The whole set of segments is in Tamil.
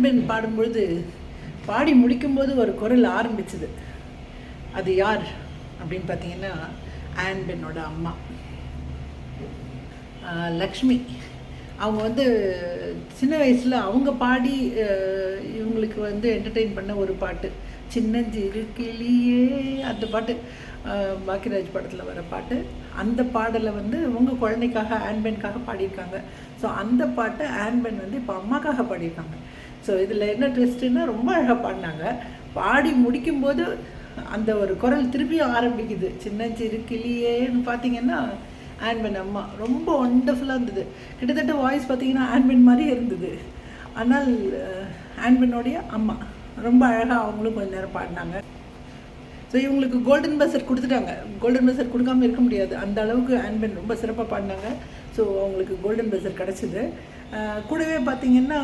ஆன்பென் பாடும்பொழுது பாடி முடிக்கும்போது ஒரு குரல் ஆரம்பிச்சது. அது யார் அப்படின்னு பார்த்தீங்கன்னா ஆன்பென்னோட அம்மா. லக்ஷ்மி. அவங்க வந்து சின்ன வயசில் அவங்க பாடி இவங்களுக்கு வந்து என்டர்டெயின் பண்ண ஒரு பாட்டு சின்னஞ்சிறு கிளியே அந்த பாட்டு. பாக்கியராஜ் படத்தில் வர பாட்டு. அந்த பாடலை வந்து உங்கள் குழந்தைக்காக ஆன்பென்காக பாடியிருக்காங்க. ஸோ அந்த பாட்டை ஆன்பென் வந்து இப்போ அம்மாக்காக பாடியிருக்காங்க. ஸோ இதில் என்ன ட்விஸ்ட்டுன்னா ரொம்ப அழகாக பாடினாங்க. பாடி முடிக்கும்போது அந்த ஒரு குரல் திருப்பியும் ஆரம்பிக்குது. சின்ன சிறு கிளியேன்னு பார்த்தீங்கன்னா ஆன்பென் அம்மா. ரொம்ப ஒண்டர்ஃபுல்லாக இருந்தது. கிட்டத்தட்ட வாய்ஸ் பார்த்தீங்கன்னா ஆன்பென் மாதிரியே இருந்தது. ஆனால் அஹ், அம்மா. ரொம்ப அழகாக அவங்களும் கொஞ்ச நேரம் பாடினாங்க. ஸோ இவங்களுக்கு கோல்டன் பஸ்ஸர் கொடுத்துட்டாங்க. கோல்டன் பஸ்ஸர் கொடுக்காம இருக்க முடியாது. அந்த அளவுக்கு ஆன்பென் ரொம்ப சிறப்பாக பாடினாங்க. ஸோ அவங்களுக்கு கோல்டன் பஸ்ஸர் கிடச்சிது. கூடவே பார்த்தீங்கன்னா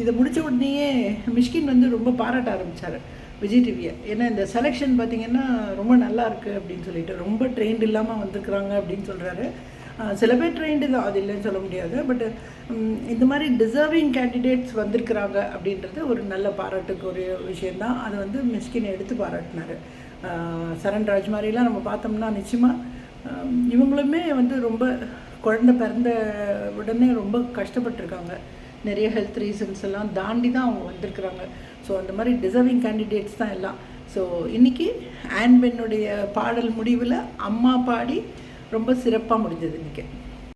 இதை முடிச்ச உடனேயே மிஷ்கின் வந்து ரொம்ப பாராட்ட ஆரம்பித்தார் விஜய் டிவியை ஏன்னா இந்த செலெக்ஷன் பார்த்தீங்கன்னா ரொம்ப நல்லா இருக்குது அப்படின்னு சொல்லிட்டு ரொம்ப ட்ரெயின்ட் இல்லாமல் வந்திருக்கிறாங்க அப்படின்னு சொல்கிறாரு சில பேர் ட்ரெயின்டு தான் அது இல்லைன்னு சொல்ல முடியாது. பட் இந்த மாதிரி டிசர்விங் கேண்டிடேட்ஸ் வந்திருக்கிறாங்க அப்படின்றது ஒரு நல்ல பாராட்டுக்கு ஒரு விஷயந்தான் அதை வந்து மிஸ்கின் எடுத்து பாராட்டினார். சரண் ராஜ் மாதிரிலாம் நம்ம பார்த்தோம்னா நிச்சயமாக இவங்களுமே வந்து ரொம்ப குழந்தை பிறந்த உடனே ரொம்ப கஷ்டப்பட்டிருக்காங்க. நிறைய ஹெல்த் ரீசன்ஸ் எல்லாம் தாண்டி தான் அவங்க வந்திருக்கிறாங்க. ஸோ அந்த மாதிரி டிசர்விங் கேண்டிடேட்ஸ் தான் எல்லாம். ஸோ இன்றைக்கி ஆன்பென்னுடைய பாடல் முடிவில் அம்மா பாடி ரொம்ப சிறப்பாக முடிஞ்சது இன்றைக்கி